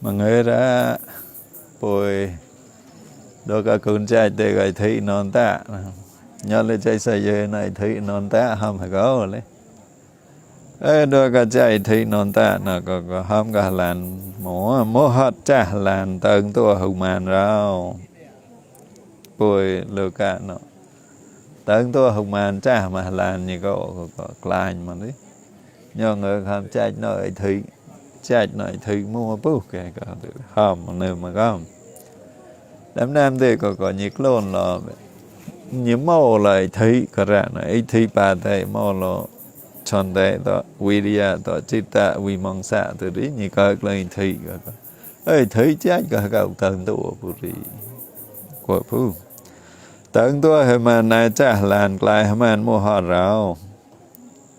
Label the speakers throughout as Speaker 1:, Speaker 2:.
Speaker 1: mangera poi doka kuncha để gai thi non ta. Nhớ lên chạy xe dê này thị non ta ham hay có lấy. Ê đôi cả chạy thị non ta nó có có ham cả làn mỏ mỏ hết cha làn tận tua hùng màn rau. Bùi lừa cả nó. Tận tua hùng màn cha mà làn như có có, có, có, có, có, có, có, có, có, có, có, có, có, chạy này thử mua bố kè cả tự hòm nè mà gom. Đám nam thì có có nhiệt lộn là nhiễm mô lại thấy cả ra này ấy thấy bà thầy mô là chọn thế đó vidya đó chít tạ vi mong xạ từ đấy như cơ lên thấy cả cả ấy thấy chết cả cả tận tụ bù đi của phu tận tụ hay mà nai cha làn lại hay mà mua họ rào.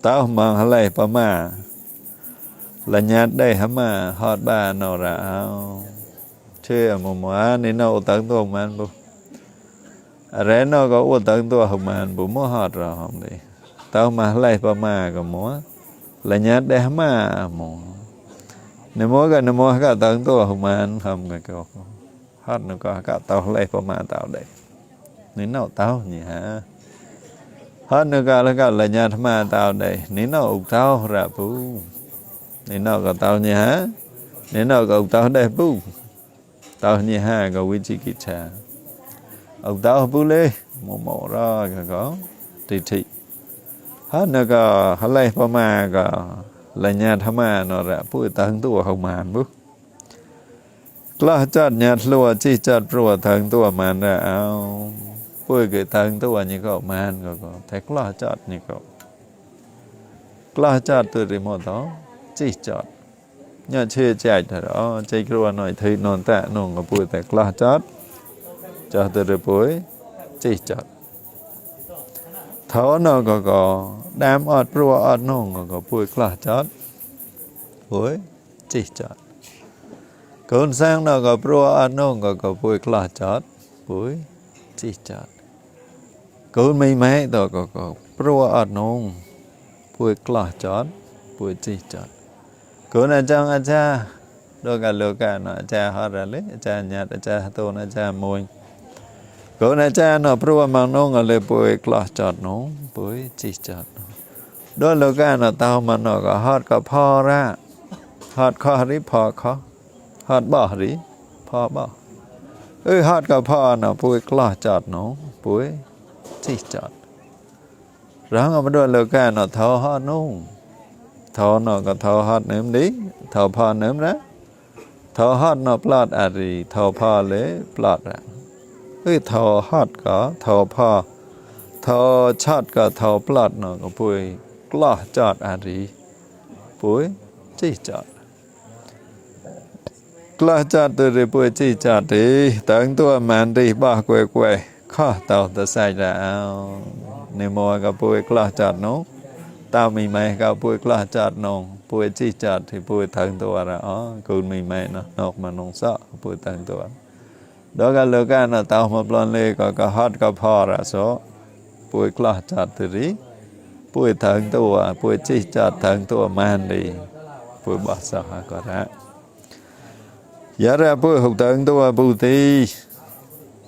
Speaker 1: Tao mang lại bà mà. ละยัดได้หามาฮอดบ้านนอราเอาเชื่อมมวานี่นออุตังตัวมันบุอะไรนอก็อุตังตัวหมันบุมัวฮอดเราหอมดิต้ามาไล่ประมากับมัวละยัดได้หามาหมัวนมัวกับนนมัวก็ตังตัวหมันหำกันก็ฮอดนก็ก็ต้าไล่ประมาต้าได้นี่นอเต้านี่ฮะฮอดนก็แล้วก็ละยัดมาต้าได้นี่นออุกเต้าระปู နေနောက်ကတောင်းညဟံနေနောက်ကတောင်းတဲ့ပုတောင်းညဟံကဝိจิကိချံအောက်တောင်းပုလေမောမောရာကကဒိဋ္ဌိဟာနကဟလိုက်ပမကလညာธรรมနော်ရပုတောင်းตัวဟောမှာဘူးกล้าจัดญาติลัวจี้จัดปรัวทางตัวมันนะเอาป่วยเกิดทางตัวนี่ก็มันก็ก็แต่กล้าจัดนี่ก็กล้าจัดตัวริมอดต้อง ចេះចត់ញ៉ាឈើចែកថាអូចេះគ្រូអណយថៃននតនងកពួរតែក្លោះចត់ចោះទៅរពួយចេះចត់ថោណកកដាមអត់ព្រោះអត់នងកពួយក្លោះចត់ពួយចេះចត់កូនសាំងណកព្រោះអត់នងកពួយក្លោះចត់ពួយចេះចត់កូនមិនម៉ែតកកព្រោះអត់នងពួយក្លោះចត់ពួយចេះចត់ กูนะจังอาจารย์ดอกาโลกาเนาะอาจารย์ฮาระเลยอาจารย์ญาติอาจารย์โตนอาจารย์มวยกูนะจารย์เนาะพระว่ามังน้องเลยป่วยกลอจอดน้องป่วยจีจอดดอกโลกาเนาะเตามันเนาะก็ฮอดก็พ่อละฮอดคอริพอคอฮอดบ่หริพอบ่เอ้ยฮอดก็พอเนาะป่วยกลอจอดน้องป่วยจีจอดร้องออามาด้วยโลกาเนาะเท่าฮอดน้อง thọ nó có thọ hót nếm đi thọ phò nếm ra thọ hót nó plot à gì thọ phò lễ plot ra ư thọ hót có thọ phò thọ chót có thọ plot nó có bùi plot chót à gì bùi chỉ chót plot chót từ đi bùi chỉ chót đi tận tua màn đi ba quê quê khó tàu ta sai ra ao nemo có bùi plot chót nó ตามีไหมก็ป่วยกล้าจัดนองป่วยจีจัดที่ป่วยทั้งตัวละอ๋อกูมีไหมนะนอกมานองซะป่วยทั้งตัวดอกกันเลิกกันนะตามาปลอนเลยก็ก็ฮอดก็พอละโซป่วยกล้าจัดทีนี้ป่วยทั้งตัวป่วยจีจัดทั้งตัวมันดีป่วยบาสาก็ได้ยาระป่วยหกทั้งตัวปุตี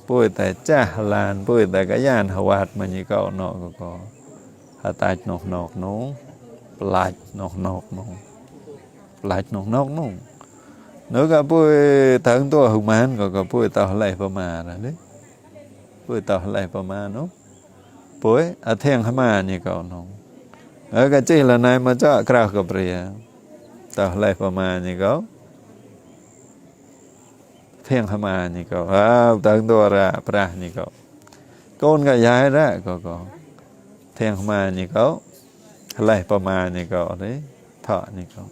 Speaker 1: ป่วยแต่จ้าลานป่วยแต่กะยานหวัดมันยี่เก่าเนาะก็ តាច់នោះណោកនោះប្លាច់នោះណោកនោះប្លាច់នោះណោកនោះនៅក៏ពួយទាំងតួហុម៉ានក៏ក៏ពួយតោះលេះប្រមាណនេះពួយតោះលេះប្រមាណនោះពួយអធៀងហ្មានេះក៏នោះអើក៏ចេះលណៃមកចោក្រៅក៏ព្រាតោះលេះប្រមាណនេះក៏ធៀងហ្មានេះក៏អើទាំងតួរប្រាស់នេះក៏កូនក៏យ៉ាយដែរក៏ក៏ เทียงมานี่ก็อะไรประมาณนี่ก็เลยถอนี่ก็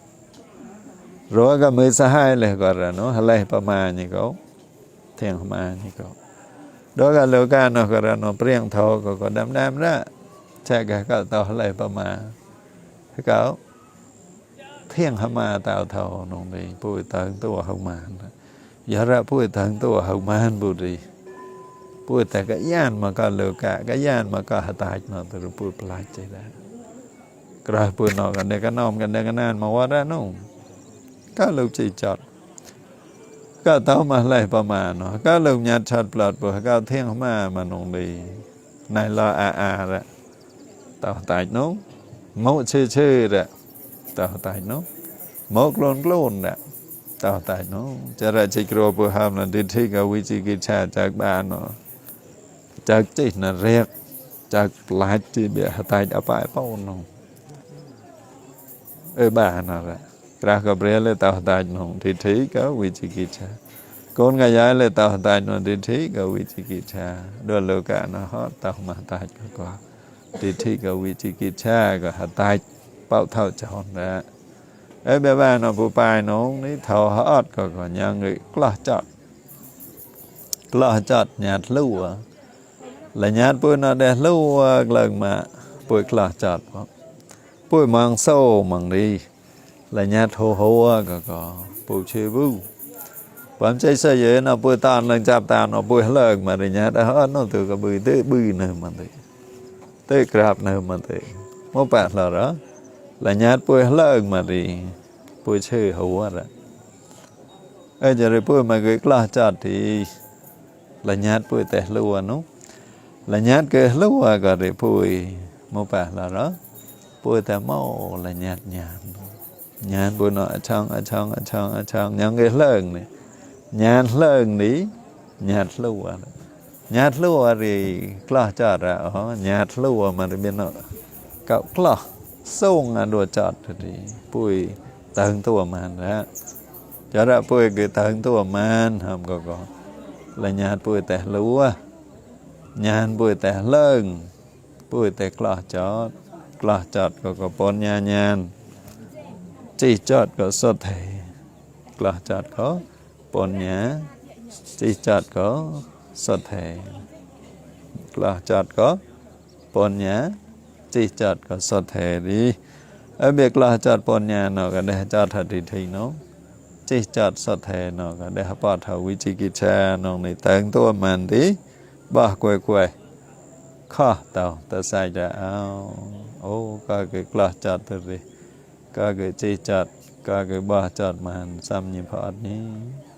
Speaker 1: รัวก็มือสหายเลยก็ระเนาะอะไรประมาณนี่ก็เทียงมานี่ก็ดอกกันเลิกกันเนาะก็ระเนาะเปรี้ยงเท่าก็ก็ดำดำละแช่ก็ก็ต่ออะไรประมาณก็เที่ยงขมาตาวเท่านองดีปุ้ยตังตัวเขามานอย่าระปุ้ยตังตัวเขามานบุรี puy ta cái yan mà có lừa cả cái yan mà có hạt tài nó từ puy plai chạy ra cái puy nó gần đây cái nom gần đây cái nan mà qua ra nó có lưu chỉ chọt ก็ต้องมาไล่ประมาณเนาะก็เริ่มยัดชัดปลอดปล่อยก็เที่ยงมามันงดีในรออาอาละต่อตายน้องโมชื่อชื่อละต่อตายน้องมกลนกลนละต่อตายน้องจะระจิกรปุหามนันดิทิกวิจิกิจชาจากบ้านเนาะ จากจีนเรียกจากหลายจีเบียหตายจะไปเป้าน้องเออบ้าน่ะละกระกับเรียเลยตาหตายน้องทีทีก็วิจิกิจชาคนก็ย้ายเลยตาหตายน้องทีทีก็วิจิกิจชาด้วยโลกานะฮะตามาตายก็กว่าทีทีก็วิจิกิจชาก็หตายเป้าเท่าจอนนะเอ้ยบ้านน้องผู้ปายน้องนี่เท่าฮอดก็ก็ยังเลยกล้าจัดกล้าจัดหยาดลู่อะ លញ្ញាតពួយណាដែលលោកឡើងមកពួយខ្លះចាត់ផងពួយម៉ងសោម៉ងនេះលញ្ញាតហូហូក៏ក៏ពួយជេវូបំចៃសយេណាពួយតានឡើងចាប់តានពួយលើកមកលញ្ញាតអត់នោះទៅក៏ប៊ឺទៅប៊ឺនៅមកទៅទៅក្រាបនៅមកទៅមកប៉ះឡរលញ្ញាតពួយលើកមកទីពួយជេហូរ៉ាអើចារីពួយមកគេខ្លះចាត់ទីលញ្ញាតពួយតែលួនោះ ช่องอช่องอช่องอช่องยังไงเลิงนี่ญาณเลิงนี้ญาณลัวญาณลัวรีกล้าจอดอะอ๋อญาณลัวมันเป็นเนาะเก่ากล้าส่งอะดัวจ ยานปุยแต่เลิงปุยแต่กล้าจอดกล้าจอดก็กปนยานยานจีจอดก็สดเทกล้าจอดก็ปนยานจีจอดก็สดเทกล้าจอดก็ปนยานจีจอดก็สดเทดีเอเบีกล้าจอดปนยานเนาะก็ได้จอดทัดทีทีเนาะจีจัดสดตเทนก็ได้ปอดทวิจิกิจชานองในแต่งตัวมันดี បោះគួយគួយខោះតោតសាយតាអោអូក៏គេក្លាស់ចាត់ទៅទេក៏គេជីចាត់ក៏គេបោះចាត់មហានសំញិផអត់នេះ